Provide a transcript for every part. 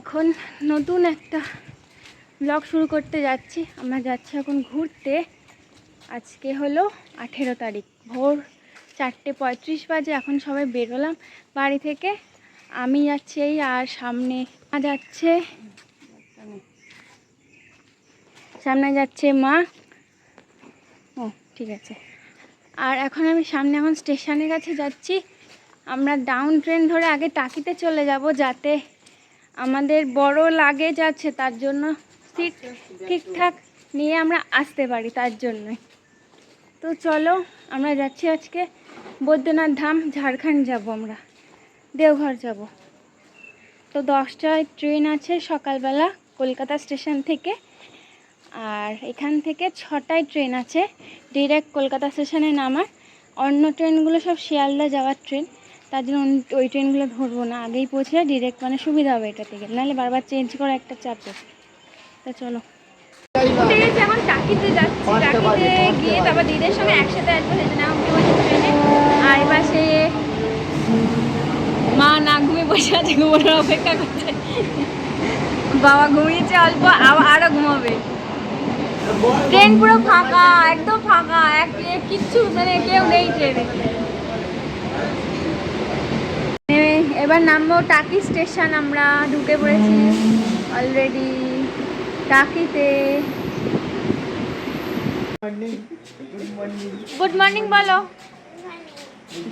এখন নতুন একটা ব্লগ শুরু করতে যাচ্ছি। আমরা যাচ্ছি এখন ঘুরতে। আজকে হলো আঠেরো তারিখ, ভোর চারটে পঁয়ত্রিশ বাজে। এখন সবাই বেরোলাম বাড়ি থেকে। আমি যাচ্ছি এই আর সামনে যাচ্ছে সামনে যাচ্ছে মা। ও, ঠিক আছে। আর এখন আমি সামনে এখন স্টেশনের কাছে যাচ্ছি। আমরা ডাউন ট্রেন ধরে আগে টাকিতে চলে যাব যাতে আমাদের বড় লাগেজ আছে, তার জন্য সিট ঠিকঠাক নিয়ে আমরা আসতে পারি তার জন্যই। তো চলো, আমরা যাচ্ছি আজকে বৈদ্যনাথ ধাম, ঝাড়খণ্ড যাব আমরা। দেওঘর যাব। তো দশটায় ট্রেন আছে সকালবেলা কলকাতা স্টেশন থেকে, আর এখান থেকে ছটায় ট্রেন আছে। ডিরেক্ট কলকাতা স্টেশনে নামার। অন্য ট্রেনগুলো সব শিয়ালদা যাওয়ার ট্রেন। তার জন্য ওই ট্রেনগুলো ধরবো না। আগেই পৌঁছে ডিরেক্ট মানে সুবিধা হবে এটা থেকে নাহলে বারবার চেঞ্জ করা একটা চাপে তা চলো। এখন টাকিতে যাচ্ছি। টাকিতে গিয়ে তারপর দিদির সঙ্গে একসাথে ট্রেনে। আর পাশে মা না ঘুমিয়ে বসে আছে ঘুমানোর অপেক্ষা করছে। বাবা ঘুমিয়েছে অল্প আবার আরও ঘুমাবে। ট্রেন পুরো ফাঁকা একদম ফাঁকা। এক এক কিচ্ছু মানে কেউ নেই ট্রেনে নেমে এবার নামবো টাকি স্টেশন, আমরা ঢুকে পড়েছি অলরেডি টাকিতে। গুড মর্নিং বলো।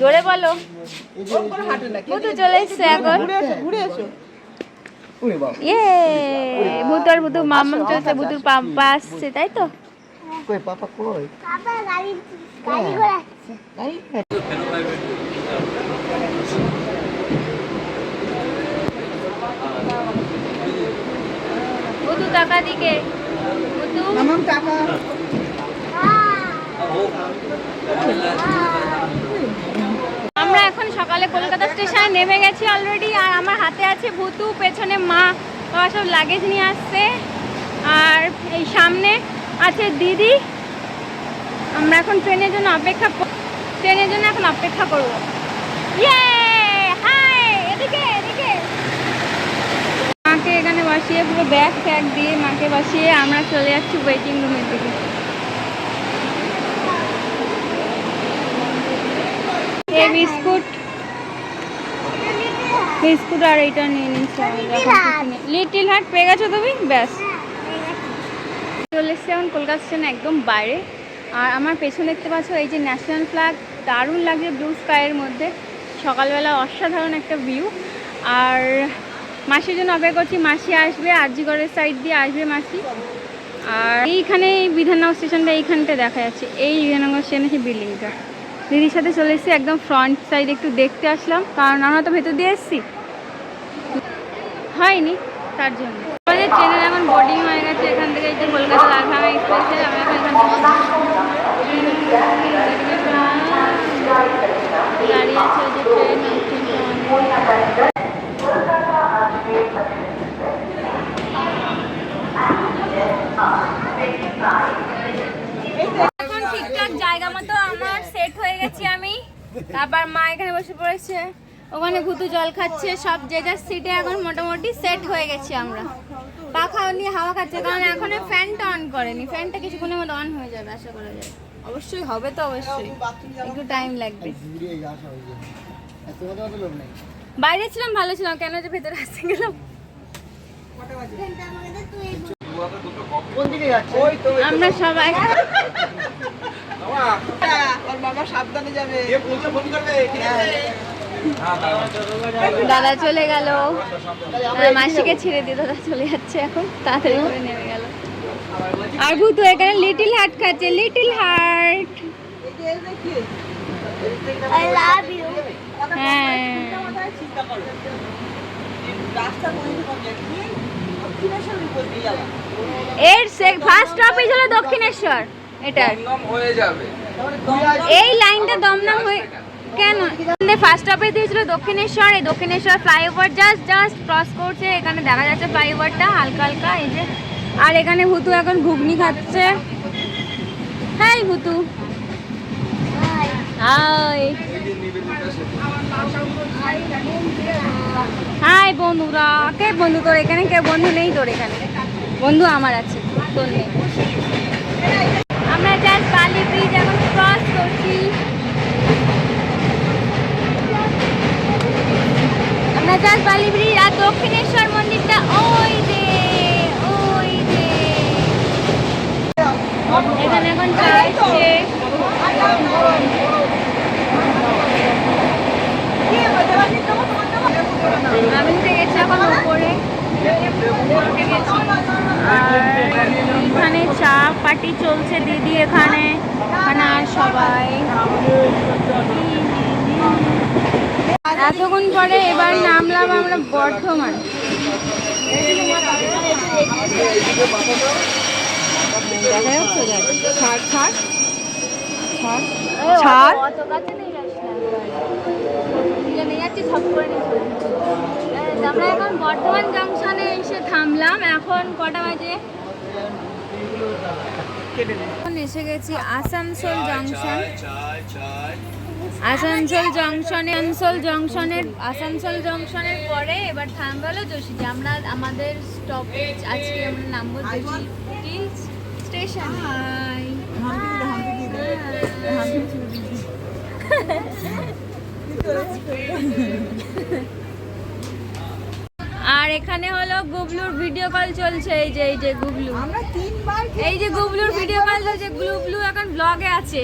জোরে বলো। বুধু চলে এসছে এখন। ইয়ে ভূত আর ভূতু মামাম চলছে, ভূতুর পাম্পা আসছে, তাই তো? কই পাপা কই পাপা গাড়ি গাড়ি ঘোরাচ্ছে। তাই ভূতু টাকা দিকে। মামাম টাকা। আমরা এখন সকালে কলকাতা স্টেশনে নেমে গেছি অলরেডি আর আমার হাতে আছে ভুতু পেছনে মা বাবা সব লাগেজ নিয়ে আসছে। আর এই সামনে আছে দিদি। আমরা এখন ট্রেনের জন্য অপেক্ষা ট্রেনের জন্য এখন অপেক্ষা করব। ইয়ে হাই এদিকে এদিকে মাকে এখানে বসিয়ে পুরো ব্যাগ ফ্যাগ দিয়ে মাকে বসিয়ে আমরা চলে যাচ্ছি ওয়েটিং রুমের দিকে। এই বিস্কুট। বিস্কুট আর এইটা নিয়ে নিচ্ছি লিটিল হার্ট পেয়ে গেছো তুমি? ব্যাস। চলে এসছি এখন কলকাতা স্টেশন একদম বাইরে। আর আমার পেছনে দেখতে পাচ্ছ এই যে ন্যাশনাল ফ্ল্যাগ দারুণ লাগছে ব্লু স্কাইয়ের মধ্যে। সকালবেলা অসাধারণ একটা ভিউ আর মাসির জন্য অপেক্ষা করছি, মাসি আসবে আরজিগড়ের সাইড দিয়ে আসবে মাসি। আর এইখানে এই বিধাননগর স্টেশনটা এইখানটা দেখা যাচ্ছে। এই বিধাননগর স্টেশনের সেই বিল্ডিংটা দিদির সাথে চলে এসেছি, একদম ফ্রন্ট সাইড একটু দেখতে আসলাম। কারণ আমরা তো ভেতর দিয়ে এসেছি। হয়নি, তার জন্য। আমাদের ট্রেনের এখন বোর্ডিং হয়ে গেছে, এখান থেকে এই যে কলকাতা এক্সপ্রেসে আমরা এখন এখান থেকে দাঁড়িয়ে আছে ওই যে ট্রেন ওই ট্রেনটা আমাদের এখন ঠিকঠাক জায়গা মতো আমার সেট হয়ে গেছি আমি তারপর মা এখানে বসে পড়েছে। ওখানে ঘুতু জল খাচ্ছে সব যে যার সিটে এখন মোটামুটি সেট হয়ে গেছি আমরা। পাখা নিয়ে হাওয়া খাচ্ছে কারণ এখনও ফ্যানটা অন করেনি। ফ্যানটা কিছুক্ষণের মধ্যে অন হয়ে যাবে আশা করা যায়। অবশ্যই হবে তো অবশ্যই। একটু টাইম লাগবে। বাইরে ছিলাম ভালো ছিলাম। কেন যে ভেতরে আসতে গেলাম? আমরা সবাই দাদা চলে গেল। মাসিকে ছেড়ে দিয়ে দাদা চলে যাচ্ছে এখন তাড়াতাড়ি করে নেমে গেল। আর ভূতু এখানে লিটিল হার্ট খাচ্ছে little heart I love you হ্যাঁ। এর ফার্স্ট স্টপেজ হলো দক্ষিণেশ্বর। হয়ে যাবে। এই লাইনটা দমদম হয়ে কেন? ফার্স্ট দিয়েছিল দক্ষিণেশ্বর এই Dakshineswar flyover just just cross করছে। এখানে দেখা যাচ্ছে ফ্লাইওভারটা হালকা হালকা এই যে আর এখানে ভুতু এখন ঘুগনি খাচ্ছে। হাই ভুতু। হাই। হাই বন্ধুরা। কে বন্ধু তোর এখানে? কে বন্ধু নেই তোর এখানে? বন্ধু আমার আছে তোর নেই। আমরা জাস্ট বালি ব্রিজ এখন ক্রস করছি আমরা জাস্ট বালি ব্রিজ আর দক্ষিণেশ্বর মন্দিরটা ওই যে ওই যে এখানে এখন চা এসছে আমি উঠে গেছি এখন উপরে উঠে গেছি আর এখানে চা পার্টি চলছে দিদি এখানে। এখানে সবাই। এতক্ষণ পরে এবার নামলাম আমরা বর্ধমান। আমরা এখন বর্ধমান জংশনে এসে থামলাম। এখন কটা বাজে? এখন এসে গেছি আসানসোল জংশন। আসানসোল জংশনে আসানসোল জংশনের আসানসোল জংশনের পরে এবার থামবে হলো যোশীটি আমরা আমাদের স্টপেজ আজকে আমরা নামবো যোশীটি স্টেশন আর এখানে হলো গুবলুর ভিডিও কল চলছে এই যে এই যে গুবলু। আমরা তিনবার এই যে গুবলুর ভিডিও কল চলছে গুবলু এখন ব্লগে আছে।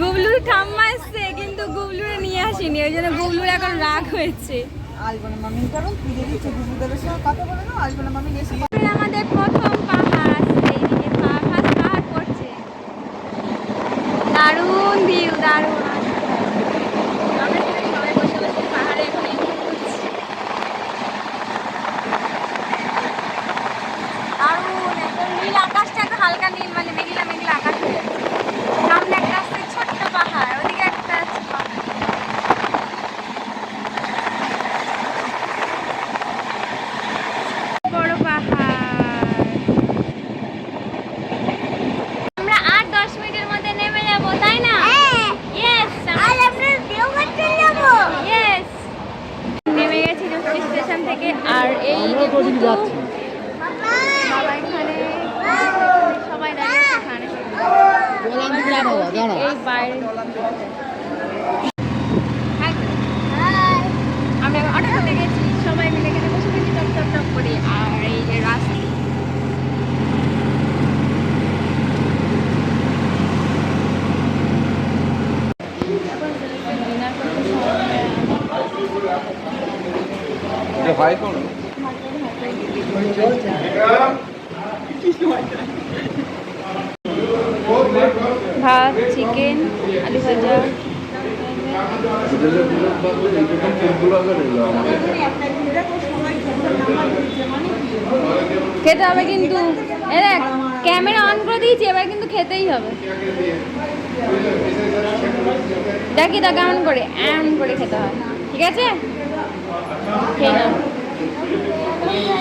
গুবলুর ঠাম্মা এসছে কিন্তু গুবলুরে নিয়ে আসেনি ওই জন্য গুবলুর এখন রাগ হয়েছে। আসব না মামি কারণ পুজো দিচ্ছে গুরুদেবের সঙ্গে কথা বলে না আসব না মামি এসে এই আমাদের প্রথম পাহাড় আসছে এইদিকে ফার্স্ট পাহাড় পড়ছে দারুণ ভিউ দারুণ আমরা এখানে সবাই বসে বসে পাহাড়ে এখন enjoy করছি। দারুণ একদম নীল আকাশটা একটু হালকা নীল মানে মেঘলা মেঘলা আকাশ হয়ে যাচ্ছে সামনে একটা আসছে ছোট্ট পাহাড় ওদিকে একটা আছে পাহাড় বড় পাহাড় আমরা আট দশ মিনিটের মধ্যে নেমে যাব তাই না ইয়েস আর আমরা দেওঘর চলে যাব ইয়েস নেমে গেছি যোশী স্টেশন থেকে আর এই সবাই দাঁড়িয়ে এই বাইরে Hi. আমরা এখন অটো করতে গেছি সবাই মিলে এখানে বসে গেছি টপ টপ টপ করে আর এই যে রাস্তা ডিনার করতে সময় ভাত চিকেন আলু ভাজা। খেতে হবে কিন্তু। ক্যামেরা অন করে দিয়েছি, এবার কিন্তু খেতেই হবে। দেখি তা কেমন করে এমন করে খেতে হয়। ঠিক আছে? খেয়ে নাও।